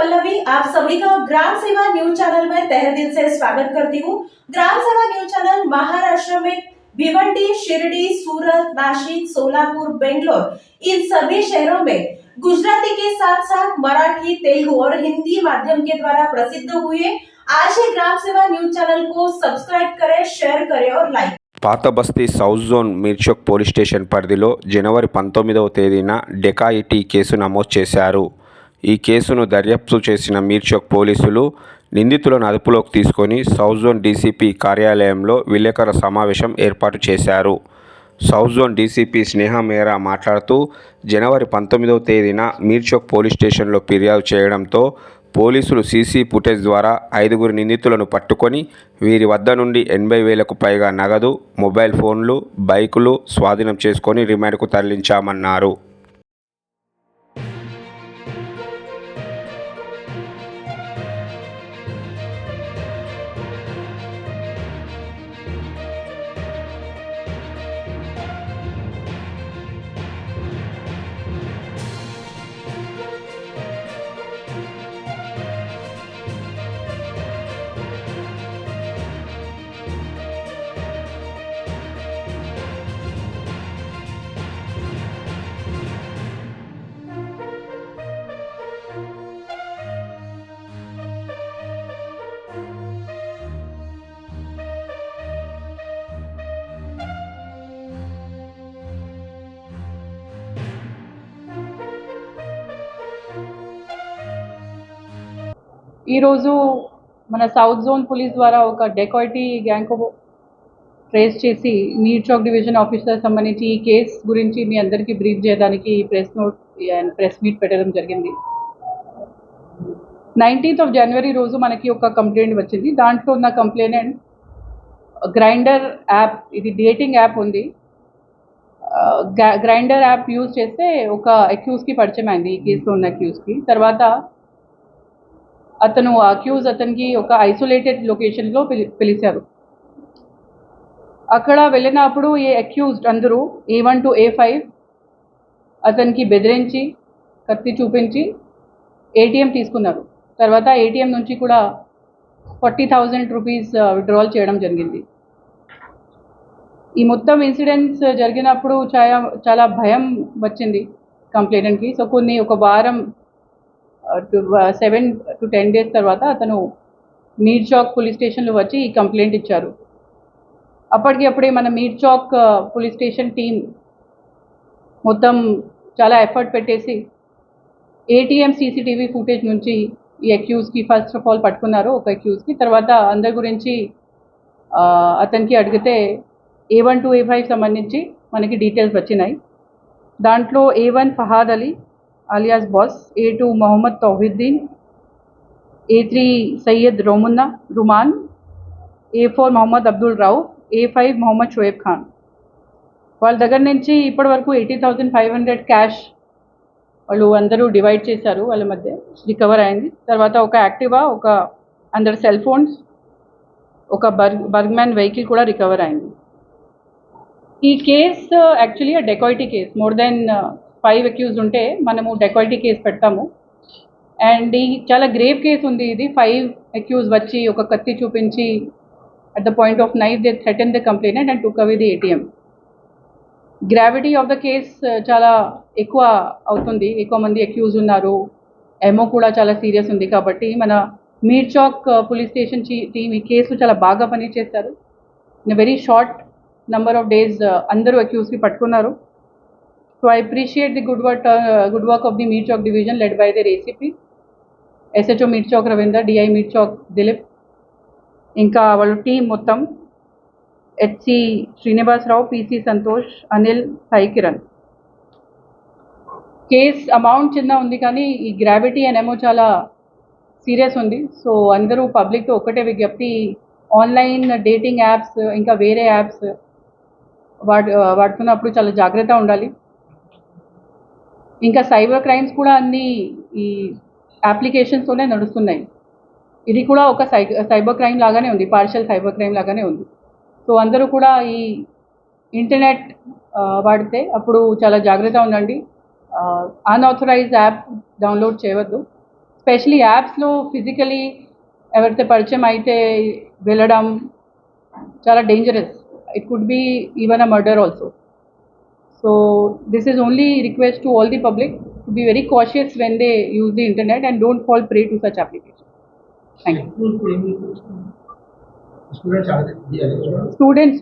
पल्लवी आप सभी का ग्राम सेवा न्यूज चैनल में तहे दिल से स्वागत करती हूँ ग्राम सेवा न्यूज चैनल महाराष्ट्र में भिवंडी शिरडी सूरत नासिक सोलापुर बेंगलोर इन सभी शहरों में गुजराती के साथ साथ मराठी तेलुगु और हिंदी माध्यम के द्वारा प्रसिद्ध हुए आज ही ग्राम सेवा न्यूज चैनल को सब्सक्राइब करें शेयर करें और लाइक పాత బస్తీ south zone Mirchowk police station పరిధిలో జనవరి పంతొమ్మిదవ తేదీన డెకాయిటీ కేసు నమోదు చేశారు ఈ కేసును దర్యాప్తు చేసిన మీర్చోక్ పోలీసులు నిందితులను అదుపులోకి తీసుకొని సౌజోన్ డీసీపీ కార్యాలయంలో విలేకరుల సమావేశం ఏర్పాటు చేశారు. సౌజోన్ జోన్ డీసీపీ స్నేహ మేరా మాట్లాడుతూ జనవరి పంతొమ్మిదవ తేదీన మీర్చోక్ పోలీస్ స్టేషన్లో ఫిర్యాదు చేయడంతో పోలీసులు సీసీ ఫుటేజ్ ద్వారా ఐదుగురు నిందితులను పట్టుకొని వీరి వద్ద నుండి ఎనభై వేలకు పైగా నగదు మొబైల్ ఫోన్లు బైకులు స్వాధీనం చేసుకొని రిమాండ్కు తరలించామన్నారు. ఈరోజు మన సౌత్ జోన్ పోలీస్ ద్వారా ఒక డెకాయిటీ గ్యాంగ్ ట్రేస్ చేసి మీర్ చౌక్ డివిజన్ ఆఫీసర్ సంబంధించి ఈ కేస్ గురించి మీ అందరికీ బ్రీఫ్ చేయడానికి press note and press meet పెట్టడం జరిగింది. నైన్టీన్త్ ఆఫ్ జనవరి రోజు మనకి ఒక కంప్లైంట్ వచ్చింది. దాంట్లో ఉన్న కంప్లైంట్ గ్రైండర్ యాప్ ఇది డేటింగ్ యాప్ ఉంది. గ్రైండర్ యాప్ యూజ్ చేస్తే ఒక అక్యూస్కి పరిచయం అయింది. ఈ కేసులో ఉన్న అక్యూస్కి తర్వాత అతను అక్యూజ్ అతనికి ఒక ఐసోలేటెడ్ లొకేషన్లో పిలి పిలిచారు. అక్కడ వెళ్ళినప్పుడు ఏ అక్యూజ్డ్ అందరూ A one to A five అతనికి బెదిరించి కత్తి చూపించి ఏటీఎం తీసుకున్నారు. తర్వాత ఏటీఎం నుంచి కూడా ఫార్టీ థౌజండ్ రూపీస్ విత్డ్రాల్ చేయడం జరిగింది. ఈ మొత్తం ఇన్సిడెంట్స్ జరిగినప్పుడు చాలా చాలా భయం వచ్చింది కంప్లైంట్కి సో కొన్ని ఒక వారం సెవెన్ టు టెన్ డేస్ తర్వాత అతను మీర్ చౌక్ పోలీస్ స్టేషన్లో వచ్చి ఈ కంప్లైంట్ ఇచ్చారు. అప్పటికి అప్పుడే మన Mir Chowk police station team మొత్తం చాలా ఎఫర్ట్ పెట్టేసి ఏటీఎం సీసీటీవీ ఫుటేజ్ నుంచి ఈ అక్యూజ్కి ఫస్ట్ ఆఫ్ ఆల్ పట్టుకున్నారు ఒక అక్యూజ్కి తర్వాత అందరి గురించి అతనికి అడిగితే A one to A five సంబంధించి మనకి డీటెయిల్స్ వచ్చినాయి. దాంట్లో A one Fahad Ali alias boss a2 mohammad A a3 Syed రోమున్నా Ruman a4 Mohammad Abdul Rao a5 Mohammad Shoaib Khan వాళ్ళ దగ్గర నుంచి ఇప్పటి వరకు eighty thousand five hundred cash వాళ్ళు అందరూ డివైడ్ చేశారు వాళ్ళ మధ్య రికవర్ అయింది. తర్వాత ఒక యాక్టివా ఒక అందరు సెల్ ఫోన్స్ ఒక బర్గ్ బర్గ్మ్యాన్ వెహికల్ కూడా రికవర్ అయింది. ఈ case actually dacoity case more than five accuse ఉంటే మనము డెకాయిటీ కేసు పెడతాము. అండ్ ఈ చాలా గ్రేవ్ కేసు ఉంది ఇది. ఫైవ్ అక్యూజ్ వచ్చి ఒక కత్తి చూపించి at the point of knife they threaten the complainant and took away the ATM gravity of the case చాలా ఎక్కువ అవుతుంది. ఎక్కువ మంది అక్యూజ్ ఉన్నారు. ఎమో కూడా చాలా సీరియస్ ఉంది కాబట్టి మన Mir Chowk police station team ఈ కేసు చాలా బాగా పనిచేస్తారు in very short number of days అందరూ అక్యూజ్కి పట్టుకున్నారు. So I appreciate the good work, uh, good work of the Meat Chalk division led by their ACP, SHO Meat Chalk Ravinder, DI Meat Chalk Dilip, ఇంకా వాళ్ళ team మొత్తం HC Srinivasarao PC Santosh Anil Sai case amount చిన్న ఉంది కానీ ఈ gravity అనేమో చాలా serious ఉంది so అందరూ పబ్లిక్తో ఒకటే విజ్ఞప్తి ఆన్లైన్ డేటింగ్ యాప్స్ ఇంకా వేరే యాప్స్ వాడు వాడుతున్నప్పుడు చాలా జాగ్రత్త ఉండాలి ఇంకా సైబర్ క్రైమ్స్ కూడా అన్ని ఈ అప్లికేషన్స్తోనే నడుస్తున్నాయి. ఇది కూడా ఒక సై సైబర్ క్రైమ్ లాగానే ఉంది పార్షల్ సైబర్ క్రైమ్ లాగానే ఉంది. సో అందరూ కూడా ఈ ఇంటర్నెట్ వాడితే అప్పుడు చాలా జాగ్రత్త ఉండండి. అన్ఆథరైజ్ యాప్ డౌన్లోడ్ చేయవద్దు. స్పెషలీ యాప్స్లో ఫిజికలీ ఎవరితో పరిచయం అయితే వెళ్ళడం చాలా dangerous it could be even a murder also So this is only request to all the public to be very cautious when they use the internet and don't fall prey to such applications. Thank you. Students, students,